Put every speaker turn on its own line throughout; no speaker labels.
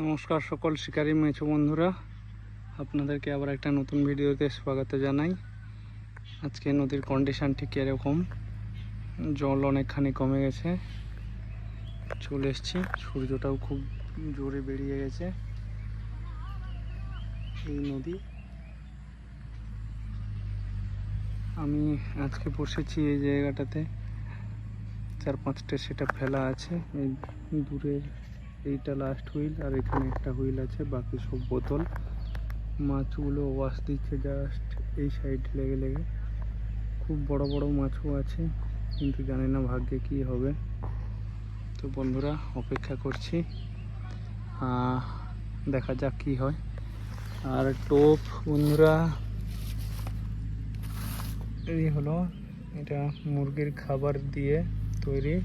নমস্কার সকল শিকারী মেছো বন্ধুরা। আপনাদেরকে আবার একটা নতুন ভিডিওতে স্বাগত জানাই। আজকে নদীর কন্ডিশান ঠিক এরকম জল অনেকখানি কমে গেছে। চলে এসছি। সূর্যটাও খুব জোরে বেরিয়ে গেছে। এই নদী। আমি আজকে বসেছি এই জায়গাটাতে। চার পাঁচটা সেটা ফেলা আছে। এই দূরের এইটা লাস্ট হুইল আর এখানে একটা হুইল আছে, বাকি সব বোতল। মাছগুলো ওয়াশ দিচ্ছে জাস্ট এই সাইড লেগে লেগে। খুব বড় বড় মাছও আছে, কিন্তু জানি না ভাগ্যে কি হবে। তো বন্ধুরা, অপেক্ষা করছি। দেখা যাক কি হয়। আর টোপ, বন্ধুরা, এই হলো এটা মুরগির খাবার দিয়ে তৈরি।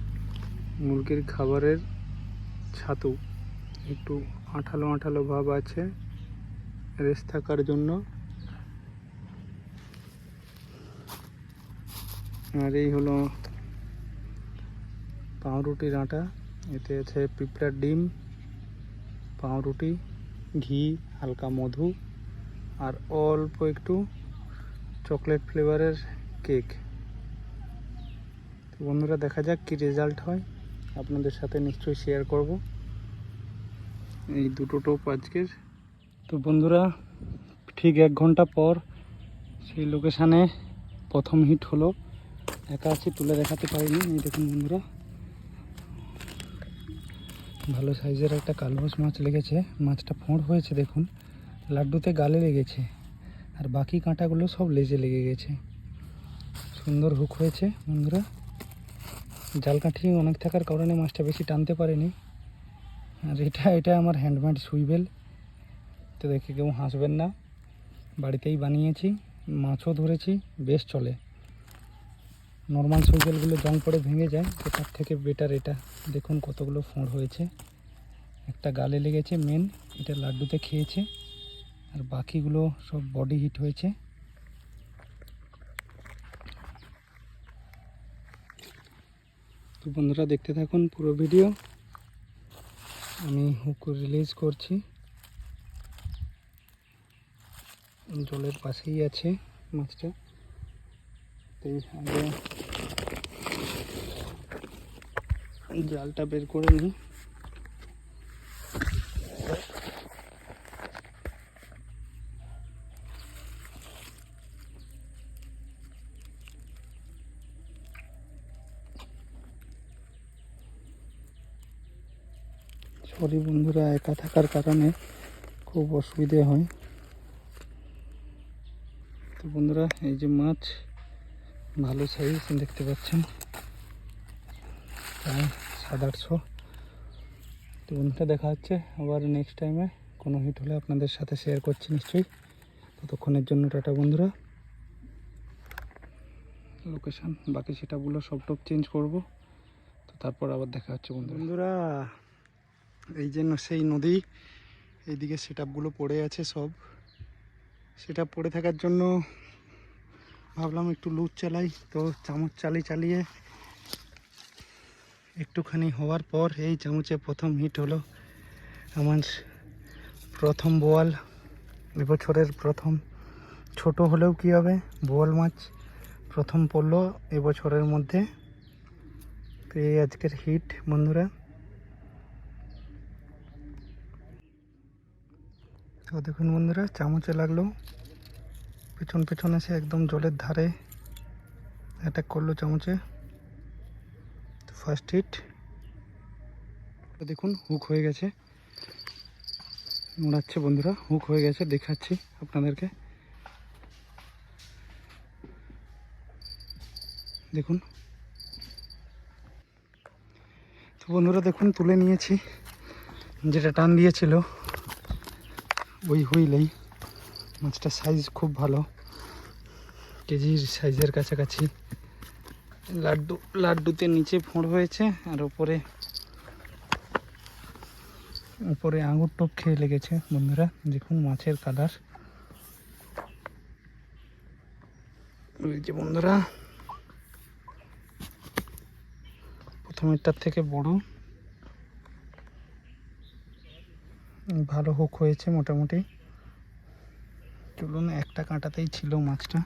মুরগির খাবারের ছাতু। একটু আঠালো আঠালো ভাব আছে রেস্ট থাকার জন্য। আর এই হলো পাউরুটির আটা, এতে আছে পিঁপড়ার ডিম, পাউরুটি, ঘি, হালকা মধু, আর অল্প একটু চকলেট ফ্লেভারের কেক। বন্ধুরা দেখা যাক কি রেজাল্ট হয়। আপনাদের সাথে নিশ্চয়ই শেয়ার করব। এই দুটো টোপ আজকের। তো বন্ধুরা, ঠিক এক ঘণ্টা পর সেই লোকেশানে প্রথম হিট হলো। একা আছি, তুলে দেখাতে পারিনি। এই দেখুন বন্ধুরা, ভালো সাইজের একটা কালবাস মাছ লেগেছে। মাছটা ফোঁড় হয়েছে, দেখুন। লাড্ডুতে গালে লেগেছে, আর বাকি কাঁটাগুলো সব লেজে লেগে গেছে। সুন্দর হুক হয়েছে, বন্ধুরা। জাল কাঠি অনেক থাকার কারণে মাছটা বেশি টানতে পারেনি। আর এটা এটা আমার হ্যান্ডমেড সুইবেল তো দেখে কেউ হাসবেন না। বাড়িতেই বানিয়েছি, মাছও ধরেছি, বেশ চলে। নর্মাল সুইবেলগুলো জং পড়ে ভেঙে যায়, তো তার থেকে বেটার এটা। দেখুন কতগুলো ফোঁড় হয়েছে। একটা গালে লেগেছে মেন এটা লাড্ডুতে খেয়েছে। আর বাকিগুলো সব বডি হিট হয়েছে। তো বন্ধুরা দেখতে থাকুন পুরো ভিডিও। আমি হুক রিলিজ করছি। জলের পাশেই আছে মাছটা। তাই আগে জালটা বের করে নিই। সরি বন্ধুরা একা থাকার কারণে খুব অসুবিধে হয়। তো বন্ধুরা, এই যে মাছ, ভালো সাইজ দেখতে পাচ্ছেন। প্রায় সাত আটশো। তো বন্ধুরা, দেখা হচ্ছে আবার নেক্সট টাইমে কোনো হিট হলে আপনাদের সাথে শেয়ার করছি নিশ্চয়ই। ততক্ষণের জন্য টাটা বন্ধুরা। লোকেশান বাকি সেটাগুলো সব টপ চেঞ্জ করব। তো তারপর আবার দেখা হচ্ছে বন্ধুরা। বন্ধুরা এই যে সেই নদী, এইদিকে সেট পড়ে আছে সব। সেটা পড়ে থাকার জন্য ভাবলাম একটু লুজ চালাই, তো চামচ চালিয়ে চালিয়ে একটুখানি হওয়ার পর এই চামচে প্রথম হিট হলো আমার প্রথম বোয়াল এবছরের প্রথম ছোট হলেও কি হবে? বোয়াল মাছ প্রথম পড়ল এবছরের মধ্যে। তো এই আজকের হিট বন্ধুরা। তো দেখুন বন্ধুরা, চামচে লাগল। পেছন পেছন এসে একদম জলের ধারে অ্যাটাক করল চামচে। তো ফার্স্ট হিট দেখুন হুক হয়ে গেছে। মোড়াচ্ছে বন্ধুরা হুক হয়ে গেছে, দেখাচ্ছি আপনাদেরকে। দেখুন। তো বন্ধুরা, দেখুন, তুলে নিয়েছি। যেটা টান দিয়েছিল। ওই হুইলেই। মাছটার সাইজ খুব ভালো। কেজির সাইজের কাছাকাছি। লাড্ডু, লাড্ডুতে নিচে ফোঁড় হয়েছে আর ওপরে উপরে আঙুর টপ খেয়ে লেগেছে বন্ধুরা। দেখুন মাছের কালার ওই যে বন্ধুরা, প্রথমেরটার থেকে বড়। ভালো হুক হয়েছে মোটামুটি। চলুন, একটা কাঁটাতেই ছিল মাছটা।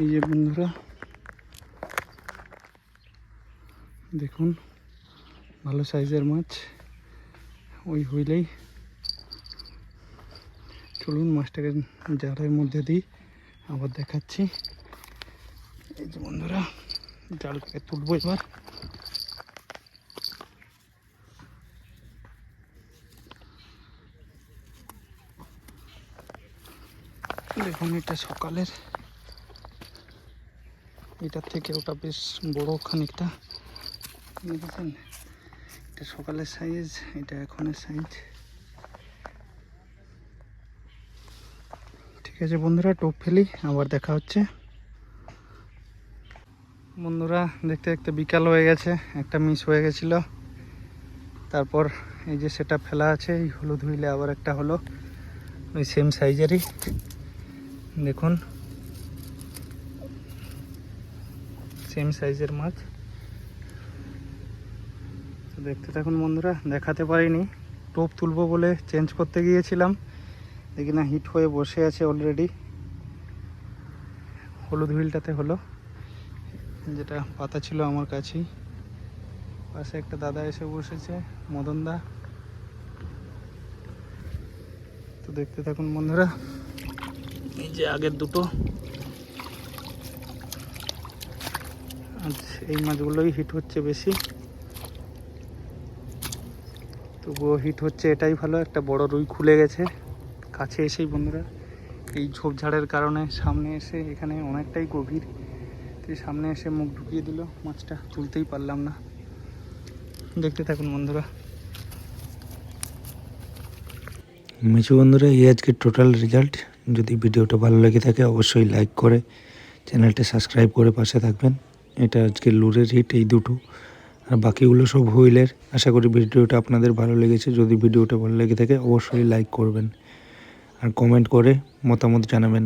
এই যে বন্ধুরা, দেখুন, ভালো সাইজের মাছ। ওই হইলেই চলুন, মাছটাকে জালের মধ্যে দিই, আবার দেখাচ্ছি। এই যে বন্ধুরা জালটাকে তুলবো এবার। দেখুন, এটা সকালের। এটার থেকে ওটা বেশ বড় খানিকটা। দেখেছেন? এটা সকালের সাইজ এটা এখনের সাইজ ঠিক আছে বন্ধুরা, টোপ ফেলি, আবার দেখা হচ্ছে। বন্ধুরা, দেখতে দেখতে বিকাল হয়ে গেছে, একটা মিস হয়ে গেছিল। তারপর এই যে সেটা ফেলা আছে, এই হলুদ হুইলে আবার একটা হলো, ওই সেম সাইজেরই দেখুন সেম সাইজের মাছ। তো দেখতে থাকুন বন্ধুরা, দেখাতে পারিনি। টোপ তুলবো বলে চেঞ্জ করতে গিয়েছিলাম। দেখি না হিট হয়ে বসে আছে অলরেডি হলুদ হুইলটাতে হলো। যেটা পাতা ছিল আমার কাছেই। পাশে একটা দাদা এসে বসেছে মদন দা তো দেখতে থাকুন বন্ধুরা, এই যে আগের দুটো। এই মাছগুলোই হিট হচ্ছে বেশি। তবুও হিট হচ্ছে এটাই ভালো, একটা বড় রুই খুলে গেছে। কাছে এসেই বন্ধুরা, এই ঝোপঝাড়ের কারণে সামনে এসে এখানে অনেকটাই গভীর। তো সামনে এসে মুখ ঢুকিয়ে দিল। মাছটা তুলতেই পারলাম না। দেখতে থাকুন বন্ধুরা।
মিছু বন্ধুরা, এই আজকে টোটাল রেজাল্ট যদি ভিডিওটা ভালো লেগে থাকে, অবশ্যই লাইক করে চ্যানেলটা সাবস্ক্রাইব করে পাশে থাকবেন। এটা আজকে লুরের হিট এই দুটো। আর বাকিগুলো সব হুইলের। আশা করি ভিডিওটা আপনাদের ভালো লেগেছে। যদি ভিডিওটা ভালো লেগে থাকে, অবশ্যই লাইক করবেন। আর কমেন্ট করে মতামত জানাবেন।